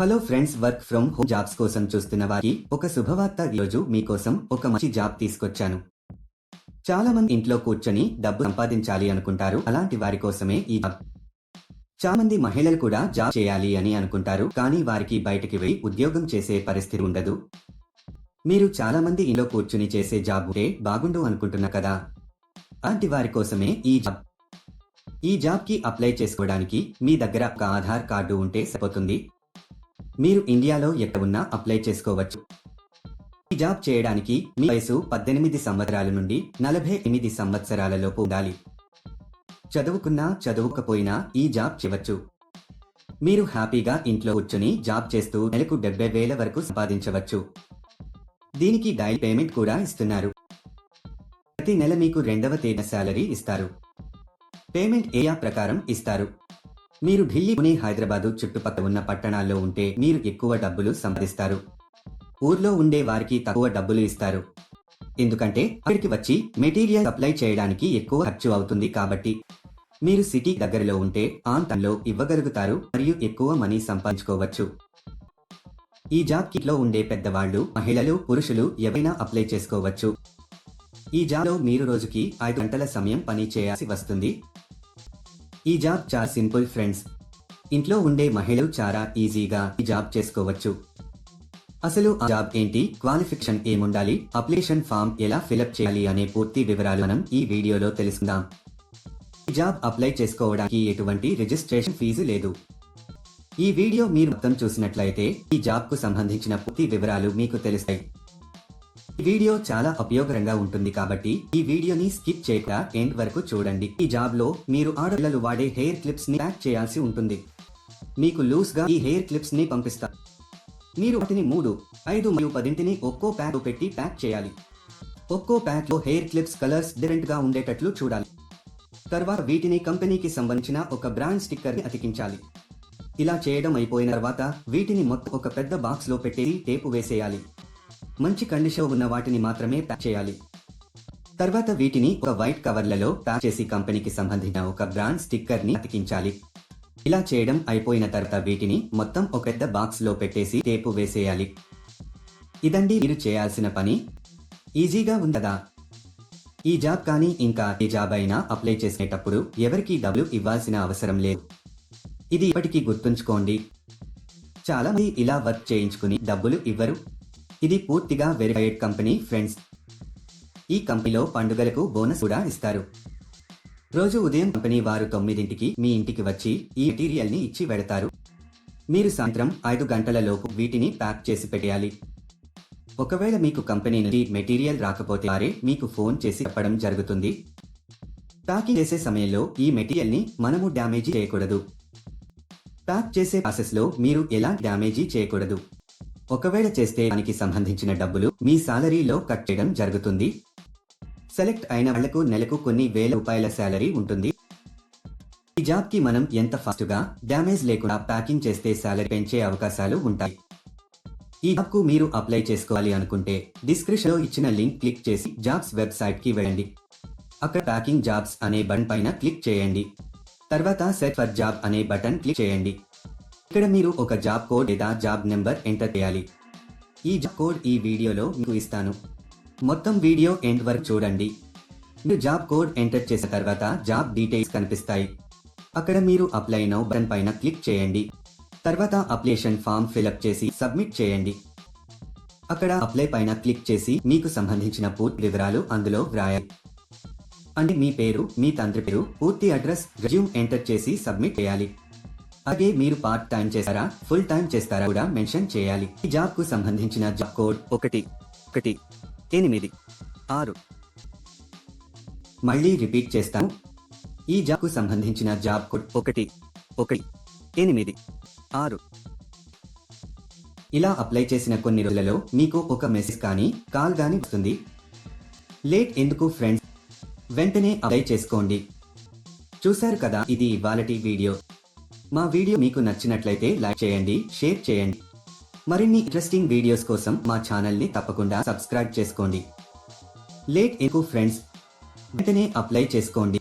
Hello friends work from home jobs కోసం చూస్తున్న వారికి ఒక శుభవార్త ఈరోజు మీకోసం ఒక మంచి జాబ్ తీసుకొచ్చాను. చాలా మంది ఇంట్లో కూర్చొని డబ్బు సంపాదించాలి అనుకుంటారు. అలాంటి వారి కోసమే ఈ జాబ్. చాలా మంది మహిళలు కూడా జాబ్ చేయాలి అని అనుకుంటారు. కానీ వారికి బయటికి వెళ్ళి ఉద్యోగం చేసే పరిస్థితి ఉండదు. మీరు చాలా మంది ఇంట్లో కూర్చుని చేసే జాబ్ ఉంటే బాగుండు అనుకుంటున్నా కదా? అలాంటి వారి కోసమే ఈ జాబ్. ఈ జాబ్కి అప్లై చేసుకోవడానికి మీ దగ్గర ఒక ఆధార్ కార్డు ఉంటే సరిపోతుంది. మీరు ఇండియాలో ఎక్కడ ఉన్నా అప్లై చేసుకోవచ్చు. ఈ జాబ్ చేయడానికి మీ వయసు పద్దెనిమిది సంవత్సరాల నుండి నలభై ఎనిమిది సంవత్సరాలలోపు ఉండాలి. చదువుకున్నా చదువుకపోయినా ఈ జాబ్ చేయవచ్చు. మీరు హ్యాపీగా ఇంట్లో కూర్చొని జాబ్ చేస్తూ నెలకు డెబ్బై వేల వరకు సంపాదించవచ్చు. దీనికి డైల్ పేమెంట్ కూడా ఇస్తున్నారు. ప్రతి నెల మీకు రెండవ తేదీ శాలరీ ఇస్తారు. పేమెంట్ ఏరియా ప్రకారం ఇస్తారు. మీరు ఢిల్లీ పుణే హైదరాబాదు చుట్టుపక్కల ఉన్న పట్టణాల్లో ఉంటే మీరు ఎక్కువ డబ్బులు సంపాదిస్తారు. ఊర్లో ఉండే వారికి తక్కువ డబ్బులు ఇస్తారు. ఎందుకంటే అక్కడికి వచ్చి మెటీరియల్ అప్లై చేయడానికి ఎక్కువ ఖర్చు అవుతుంది కాబట్టి మీరు సిటీ దగ్గరలో ఉంటే ఆంతంలో ఇవ్వగలుగుతారు మరియు ఎక్కువ మనీ సంపాదించుకోవచ్చు. ఈ జాబ్ కిట్లో ఉండే పెద్దవాళ్ళు మహిళలు పురుషులు ఎవరైనా అప్లై చేసుకోవచ్చు. ఈ జాబ్లో మీరు రోజుకి ఐదు గంటల సమయం పని చేయాల్సి వస్తుంది. ఈ జాబ్ చాలా సింపుల్ ఫ్రెండ్స్. ఇంట్లో ఉండే మహిళలు చాలా ఈజీగా ఈ జాబ్ చేసుకోవచ్చు. అసలు ఆ జాబ్ ఏంటి? క్వాలిఫికేషన్ ఏముండాలి? అప్లికేషన్ ఫామ్ ఎలా ఫిలప్ చేయాలి అనే పూర్తి వివరాలు మనం ఈ వీడియోలో తెలుసుకుందాం. ఈ జాబ్ అప్లై చేసుకోవడానికి ఎటువంటి రిజిస్ట్రేషన్ ఫీజు లేదు. ఈ వీడియో మీరు మొత్తం చూసినట్లయితే ఈ జాబ్కు సంబంధించిన పూర్తి వివరాలు మీకు తెలుస్తాయి. వీడియో చాలా ఉపయోగకరంగా ఉంటుంది కాబట్టి ఈ వీడియోని స్కిప్ చేయక ఎండ్ వరకు చూడండి. ఈ జాబ్లో మీరు ఆడపిల్లలు వాడే హెయిర్ క్లిప్స్ని ప్యాక్ చేయాల్సి ఉంటుంది. మీకు లూస్గా ఈ హెయిర్ క్లిప్స్ని పంపిస్తారు మీరు వాటిని మూడు ఐదు మరియు పదింటిని ఒక్కో ప్యాక్ పెట్టి ప్యాక్ చేయాలి. ఒక్కో ప్యాక్లో హెయిర్ క్లిప్స్ కలర్స్ డిఫరెంట్గా ఉండేటట్లు చూడాలి. తర్వాత వీటిని కంపెనీకి సంబంధించిన ఒక బ్రాండ్ స్టిక్కర్ని అతికించాలి. ఇలా చేయడం అయిపోయిన తర్వాత వీటిని మొత్తం ఒక పెద్ద బాక్స్లో పెట్టేసి టేపు వేసేయాలి. మంచి కండిషన్ ఉన్న వాటిని మాత్రమే ప్యాక్ చేయాలి. తర్వాత వీటిని ఒక వైట్ కవర్లలో ప్యాక్ చేసి కంపెనీకి సంబంధించిన ఒక బ్రాండ్ స్టిక్కర్ని అతికించాలి. ఇలా చేయడం అయిపోయిన తర్వాత వీటిని మొత్తం ఒక పెద్ద బాక్స్లో పెట్టేసి టేపు వేసేయాలి. ఇదండి మీరు చేయాల్సిన పని. ఈజీగా ఉందదా ఈ జాబ్ కానీ ఇంకా ఏ జాబ్ అయినా అప్లై చేసేటప్పుడు ఎవరికీ డబ్బులు ఇవ్వాల్సిన అవసరం లేదు. ఇది ఇప్పటికీ గుర్తుంచుకోండి. చాలా మంది ఇలా వర్క్ చేయించుకుని డబ్బులు ఇవ్వరు. ఇది పూర్తిగా వెరిఫైడ్ కంపెనీ ఫ్రెండ్స్ ఈ కంపెనీలో పండుగలకు బోనస్ కూడా ఇస్తారు. రోజు ఉదయం కంపెనీ వారు తొమ్మిదింటికి మీ ఇంటికి వచ్చి ఈ మెటీరియల్ని ఇచ్చి వెడతారు మీరు సాయంత్రం ఐదు గంటలలోపు వీటిని ప్యాక్ చేసి పెట్టేయాలి. ఒకవేళ మీకు కంపెనీ నుండి మెటీరియల్ రాకపోతే వారే మీకు ఫోన్ చేసి చెప్పడం జరుగుతుంది. ప్యాకింగ్ చేసే సమయంలో ఈ మెటీరియల్ని మనము డ్యామేజీ చేయకూడదు. ప్యాక్ చేసే ప్రాసెస్లో మీరు ఎలాంటి డ్యామేజీ చేయకూడదు? ఒకవేళ చేస్తే దానికి సంబంధించిన డబ్బులు మీ సాలరీలో కట్ చేయడం జరుగుతుంది. సెలెక్ట్ అయిన వాళ్ళకు నెలకు కొన్ని వేల రూపాయల శాలరీ ఉంటుంది. ఈ జాబ్కి మనం ఎంత ఫాస్ట్గా డ్యామేజ్ లేకుండా ప్యాకింగ్ చేస్తే శాలరీ పెంచే అవకాశాలు ఉంటాయి. ఈ జాబ్కు మీరు అప్లై చేసుకోవాలి అనుకుంటే డిస్క్రిప్షన్లో ఇచ్చిన లింక్ క్లిక్ చేసి జాబ్స్ వెబ్సైట్కి వెళ్ళండి. అక్కడ ప్యాకింగ్ జాబ్స్ అనే బటన్ పైన క్లిక్ చేయండి. తర్వాత సెట్ ఫర్ జాబ్ అనే బటన్ క్లిక్ చేయండి. ఇక్కడ మీరు ఒక జాబ్ కోడ్ లేదా జాబ్ నెంబర్ ఎంటర్ చేయాలి. ఈ జాబ్ కోడ్ ఈ వీడియోలో మీకు ఇస్తాను. మొత్తం వీడియో ఎండ్ వరకు చూడండి. మీరు జాబ్ కోడ్ ఎంటర్ చేసిన తర్వాత జాబ్ డీటెయిల్స్ కనిపిస్తాయి. అక్కడ మీరు అప్లై నౌ బటన్ పైన క్లిక్ చేయండి. తర్వాత అప్లికేషన్ ఫామ్ ఫిలప్ చేసి సబ్మిట్ చేయండి. అక్కడ అప్లై పైన క్లిక్ చేసి మీకు సంబంధించిన పూర్తి వివరాలు అందులో వ్రాయాలి. అంటే మీ పేరు మీ తండ్రి పేరు పూర్తి అడ్రస్ రెజ్యూమ్ ఎంటర్ చేసి సబ్మిట్ చేయాలి. అలాగే మీరు పార్ట్ టైం చేస్తారా? ఫుల్ టైం చేస్తారా కూడా మెన్షన్ చేయాలి. ఈ జాబ్కు సంబంధించిన జాబ్ కోడ్ ఒకటి ఒకటి ఎనిమిది ఆరు. మళ్ళీ రిపీట్ చేస్తాను. ఈ జాబ్కు సంబంధించిన జాబ్ కోడ్ ఒకటి ఒకటి ఎనిమిది ఆరు. ఇలా అప్లై చేసిన కొన్ని రోజులలో మీకు ఒక మెసేజ్ కానీ కాల్ కానీ వస్తుంది. లేట్ ఎందుకు ఫ్రెండ్స్ వెంటనే అప్లై చేసుకోండి. చూశారు కదా ఇది ఇవాళటి వీడియో మా వీడియో మీకు నచ్చినట్లయితే లైక్ చేయండి షేర్ చేయండి. మరిన్ని ఇంట్రెస్టింగ్ వీడియోస్ కోసం మా ఛానల్ని తప్పకుండా సబ్స్క్రైబ్ చేసుకోండి. లేట్ ఎక్కువ ఫ్రెండ్స్ వెంటనే అప్లై చేసుకోండి.